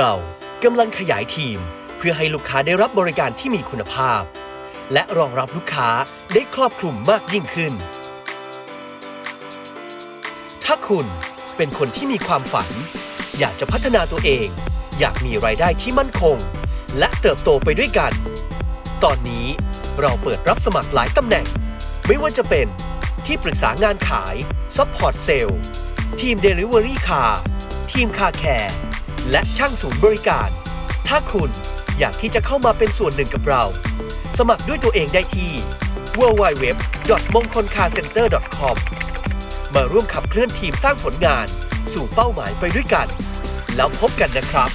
เรากำลังขยายทีม เพื่อให้ลูกค้าได้รับบริการที่มีคุณภาพ และรองรับลูกค้าได้ครอบคลุมมากยิ่งขึ้น ถ้าคุณเป็นคนที่มีความฝัน อยากจะพัฒนาตัวเอง อยากมีรายได้ที่มั่นคง และเติบโตไปด้วยกัน ตอนนี้เราเปิดรับสมัครหลายตำแหน่ง ไม่ว่าจะเป็นที่ปรึกษางานขาย Support Sale ทีม Delivery Car ทีม Car Care แและช่างศูนย์บริการ ถ้าคุณอยากที่จะเข้ามาเป็นส่วนหนึ่งกับเรา สมัครด้วยตัวเองได้ที่ www.mongkolcarcenter.com มาร่วมขับเคลื่อนทีมสร้างผลงาน สู่เป้าหมายไปด้วยกัน แล้วพบกันนะครับ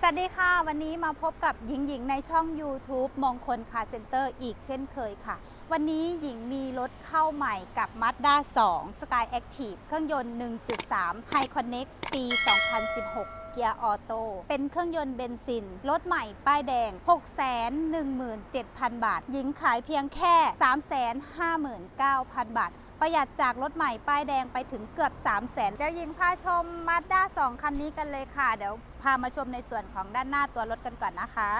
สวัสดีค่ะ วันนี้มาพบกับหญิงหญิงในช่อง YouTube มงคลคารเซ็นเตอร์อีกเช่นเคยค่ะ วันนี้หญิงมีรถเข้าใหม่กับ Mazda 2 Sky Active เครื่องยนต์ 1.3 High Connect ปี 2016เกียร์ออโต้เป็นเครื่องยนต์เบนซิน รถใหม่ป้ายแดง 617,000 บาท หญิงขายเพียงแค่ 359,000 บาท ประหยัดจากรถใหม่ป้ายแดงไปถึงเกือบ 3 0 0 0 0นเดี๋ยวยิงพาชม Mazda 2คันนี้กันเลยค่ะ เดี๋ยวพามาชมในส่วนของด้านหน้าตัวรถกันก่อนนะคะ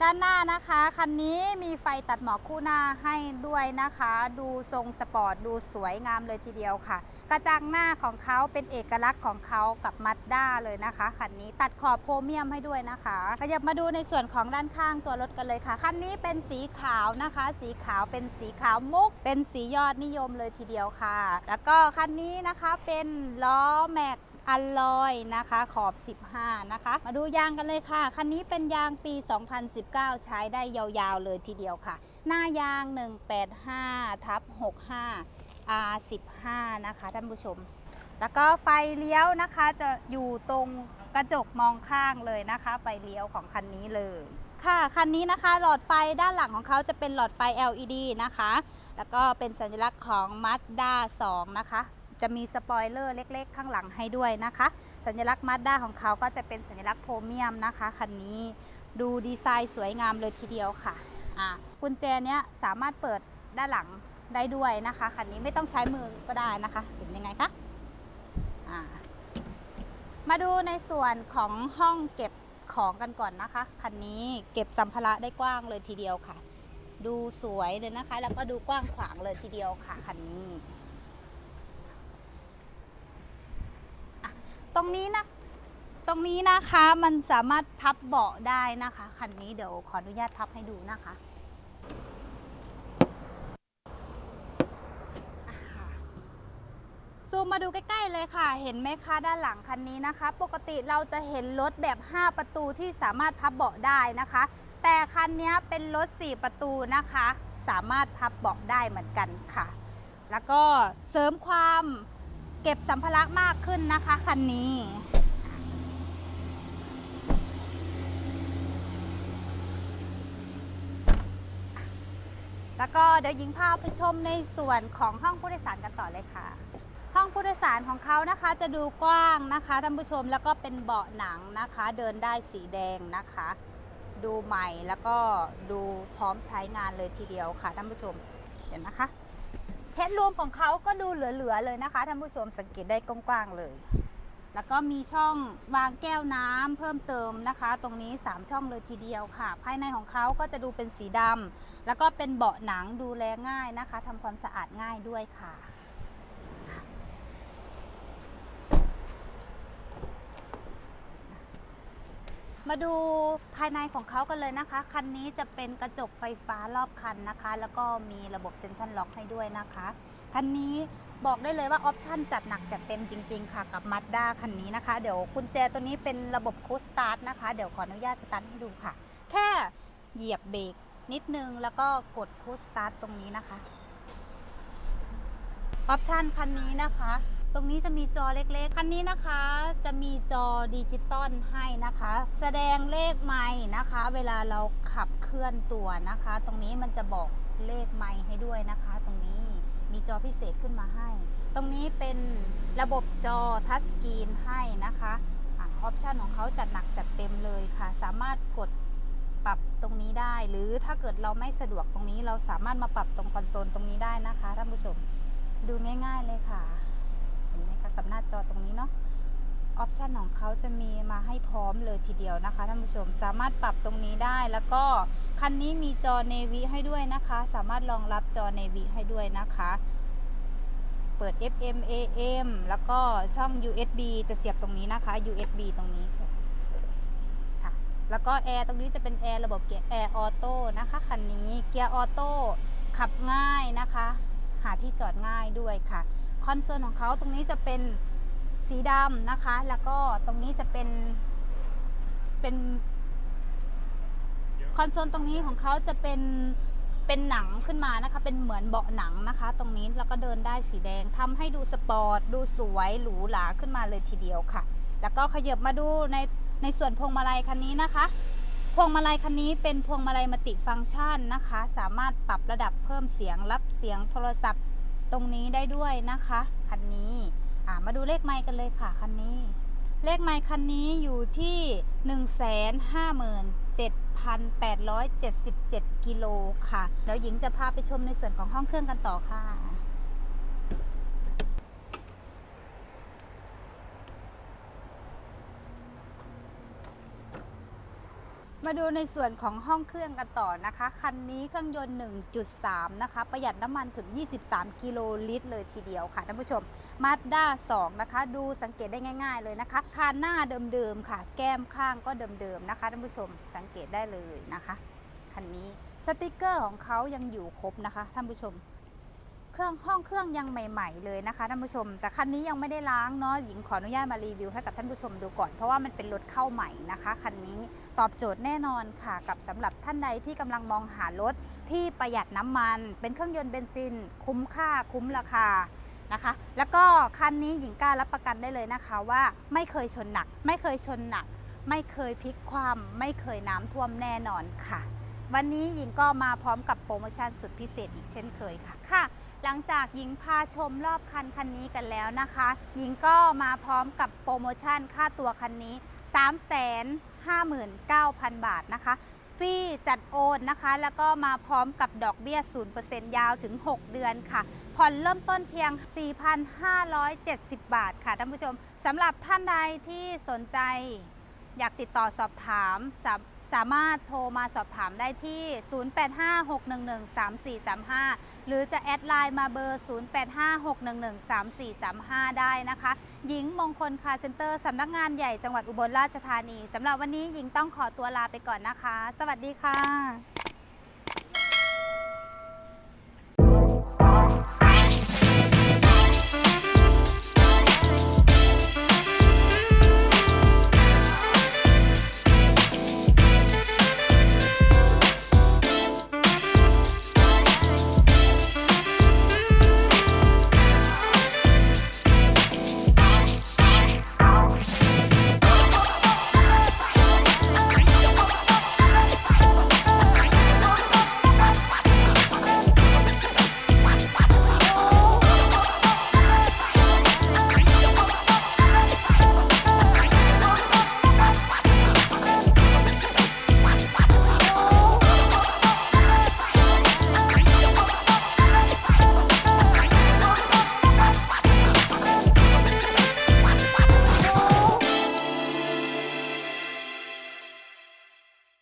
ด้านหน้านะคะคันนี้มีไฟตัดหมอกคู่หน้าให้ด้วยนะคะ ดูทรงสปอร์ตดูสวยงามเลยทีเดียวค่ะ กระจังหน้าของเขาเป็นเอกลักษณ์ของเขากับมัดด้าเลยนะคะคันนี้ตัดขอบโพรเมียมให้ด้วยนะคะขยับมาดูในส่วนของด้านข้างตัวรถกันเลยค่ะคันนี้เป็นสีขาวนะคะ สีขาวเป็นสีขาวมุก เป็นสียอดนิยมเลยทีเดียวค่ะ แล้วก็คันนี้นะคะเป็นล้อแม็ก อลลอยนะคะขอบ 15 นะคะ มาดูยางกันเลยค่ะ คันนี้เป็นยางปี 2019 ใช้ได้ยาวๆเลยทีเดียวค่ะ หน้ายาง 185ทับ65 R15 นะคะท่านผู้ชม แล้วก็ไฟเลี้ยวนะคะจะอยู่ตรงกระจกมองข้างเลยนะคะ ไฟเลี้ยวของคันนี้เลยค่ะ คันนี้นะคะหลอดไฟด้านหลังของเขาจะเป็นหลอดไฟ LED นะคะ แล้วก็เป็นสัญลักษณ์ของ Mazda 2 นะคะ จะมีสปอยเลอร์เล็กๆ ข้างหลังให้ด้วยนะคะ สัญลักษณ์ Mazda ของเขาก็จะเป็นสัญลักษณ์โพรเมียมนะคะคันนี้ดูดีไซน์สวยงามเลยทีเดียวค่ะะกุญแจเนี้ยสามารถเปิดด้านหลังได้ด้วยนะคะคันนี้ไม่ต้องใช้มือก็ได้นะคะเป็นยังไงคะมาดูในส่วนของห้องเก็บของกันก่อนนะคะคันนี้เก็บสัมภาระได้กว้างเลยทีเดียวค่ะ ดูสวยเลยนะคะ แล้วก็ดูกว้างขวางเลยทีเดียวค่ะคันนี้ ตรงนี้นะตรงนี้นะคะมันสามารถพับเบาะได้นะคะคันนี้เดี๋ยวขออนุญาตพับให้ดูนะคะซูมมาดูใกล้ ๆ เลยค่ะ เห็นไหมคะด้านหลังคันนี้นะคะ ปกติเราจะเห็นรถแบบ 5 ประตูที่สามารถพับเบาะได้นะคะ แต่คันนี้เป็นรถ 4 ประตูนะคะ สามารถพับเบาะได้เหมือนกันค่ะ แล้วก็เสริมความ เก็บสัมภาระมากขึ้นนะคะคันนี้ แล้วก็เดี๋ยวหญิงพาไปชมในส่วนของห้องผู้โดยสารกันต่อเลยค่ะ ห้องผู้โดยสารของเขานะคะจะดูกว้างนะคะท่านผู้ชมแล้วก็เป็นเบาะหนังนะคะ เดินได้สีแดงนะคะ ดูใหม่แล้วก็ดูพร้อมใช้งานเลยทีเดียวค่ะท่านผู้ชม เดี๋ยวนะคะ เฮดรูมของเขาก็ดูเหลือๆเลยนะคะท่านผู้ชมสังเกตได้กว้างๆเลย แล้วก็มีช่องวางแก้วน้ำเพิ่มเติมนะคะ ตรงนี้ 3 ช่องเลยทีเดียวค่ะ ภายในของเขาก็จะดูเป็นสีดำแล้วก็เป็นเบาะหนังดูแลง่ายนะคะทำความสะอาดง่ายด้วยค่ะ มาดูภายในของเขากันเลยนะคะ คันนี้จะเป็นกระจกไฟฟ้ารอบคันนะคะ แล้วก็มีระบบเซ็นทรัลล็อกให้ด้วยนะคะ คันนี้บอกได้เลยว่าออปชั่นจัดหนักจัดเต็มจริง ๆ ค่ะกับ Mazda คันนี้นะคะ เดี๋ยวกุญแจตัวนี้เป็นระบบคูสตาร์ทนะคะ เดี๋ยวขออนุญาตสตาร์ทให้ดูค่ะ แค่เหยียบเบรกนิดนึงแล้วก็กดคูสตาร์ทตรงนี้นะคะ ออปชันคันนี้นะคะ ตรงนี้จะมีจอเล็กๆ คันนี้นะคะจะมีจอดิจิตอลให้นะคะ แสดงเลขไม้นะคะ เวลาเราขับเคลื่อนตัวนะคะ ตรงนี้มันจะบอกเลขไม้ให้ด้วยนะคะ ตรงนี้มีจอพิเศษขึ้นมาให้ ตรงนี้เป็นระบบจอทัชสกรีนให้นะคะออปชันของเขาจัดหนักจัดเต็มเลยค่ะ สามารถกดปรับตรงนี้ได้ หรือถ้าเกิดเราไม่สะดวกตรงนี้เราสามารถมาปรับตรงคอนโซลตรงนี้ได้นะคะท่านผู้ชมดูง่าย ๆเลยค่ะเห็นไหมคะ กับหน้าจอตรงนี้เนาะออปชันของเขาจะมีมาให้พร้อมเลยทีเดียวนะคะท่านผู้ชมสามารถปรับตรงนี้ได้แล้วก็คันนี้มีจอ Navy ให้ด้วยนะคะ สามารถรองรับจอ Navy ให้ด้วยนะคะ เปิด FM AM แล้วก็ช่อง USB จะเสียบตรงนี้นะคะ USB ตรงนี้ค่ะค่ะ แล้วก็แอร์ตรงนี้จะเป็นแอร์ระบบเกียร์แอร์ออโต้นะคะคันนี้เกียร์ออโต้ขับง่ายนะคะ หาที่จอดง่ายด้วยค่ะ คอนโซลของเขาตรงนี้จะเป็นสีดำนะคะ แล้วก็ตรงนี้จะเป็นเป็นคอนโซลตรงนี้ของเขาจะเป็นเป็นหนังขึ้นมานะคะ เป็นเหมือนเบาะหนังนะคะ ตรงนี้แล้วก็เดินได้สีแดงทำให้ดูสปอร์ตดูสวยหรูหราขึ้นมาเลยทีเดียวค่ะ แล้วก็ขยับมาดูในในส่วนพวงมาลัยคันนี้นะคะพวงมาลัยคันนี้เป็นพวงมาลัยมัลติฟังก์ชันนะคะ สามารถปรับระดับเพิ่มเสียงรับเสียงโทรศัพท์ ตรงนี้ได้ด้วยนะคะคันนี้อ่ามาดูเลขไมค์กันเลยค่ะคันนี้ เลขไมค์คันนี้อยู่ที่ 157,877 กิโลค่ะ เดี๋ยวหญิงจะพาไปชมในส่วนของห้องเครื่องกันต่อค่ะ มาดูในส่วนของห้องเครื่องกันต่อนะคะ คันนี้เครื่องยนต์ 1.3 นะคะ ประหยัดน้ำมันถึง 23 กิโลลิตร เลยทีเดียวค่ะท่านผู้ชมมาด้า2นะคะ ดูสังเกตได้ง่าย ๆ เลยนะคะ คานหน้าเดิมๆค่ะ แก้มข้างก็เดิมๆนะคะท่านผู้ชม สังเกตได้เลยนะคะ คันนี้สติกเกอร์ของเขายังอยู่ครบนะคะท่านผู้ชม เครื่องห้องเครื่องยังใหม่ ๆ เลยนะคะท่านผู้ชม แต่คันนี้ยังไม่ได้ล้างเนาะหญิงขออนุญาตมารีวิวให้กับท่านผู้ชมดูก่อน เพราะว่ามันเป็นรถเข้าใหม่นะคะคันนี้ตอบโจทย์แน่นอนค่ะ กับสำหรับท่านใดที่กำลังมองหารถที่ประหยัดน้ำมัน เป็นเครื่องยนต์เบนซิน คุ้มค่าคุ้มราคานะคะแล้วก็คันนี้หญิงกล้ารับประกันได้เลยนะคะว่าไม่เคยชนหนัก ไม่เคยชนหนัก ไม่เคยพลิกความไม่เคยน้ำท่วมแน่นอนค่ะ วันนี้หญิงก็มาพร้อมกับโปรโมชั่นสุดพิเศษอีกเช่นเคยค่ะค่ะ หลังจากหญิงพาชมรอบคันคันนี้กันแล้วนะคะ หญิงก็มาพร้อมกับโปรโมชั่นค่าตัวคันนี้ 359,000 บาทนะคะฟรีจัดโอนนะคะ แล้วก็มาพร้อมกับดอกเบี้ย 0%ยาวถึง 6 เดือนค่ะผ่อนเริ่มต้นเพียง 4,570 บาทค่ะท่านผู้ชมสำหรับท่านใดที่สนใจอยากติดต่อสอบถามสาสามารถโทรมาสอบถามได้ที่ 0856113435 หรือจะแอดไลน์มาเบอร์ 0856113435 ได้นะคะ หญิงมงคลคาเซ็นเตอร์สำนักงานใหญ่จังหวัดอุบลราชธานีสำหรับวันนี้หญิงต้องขอตัวลาไปก่อนนะคะ สวัสดีค่ะ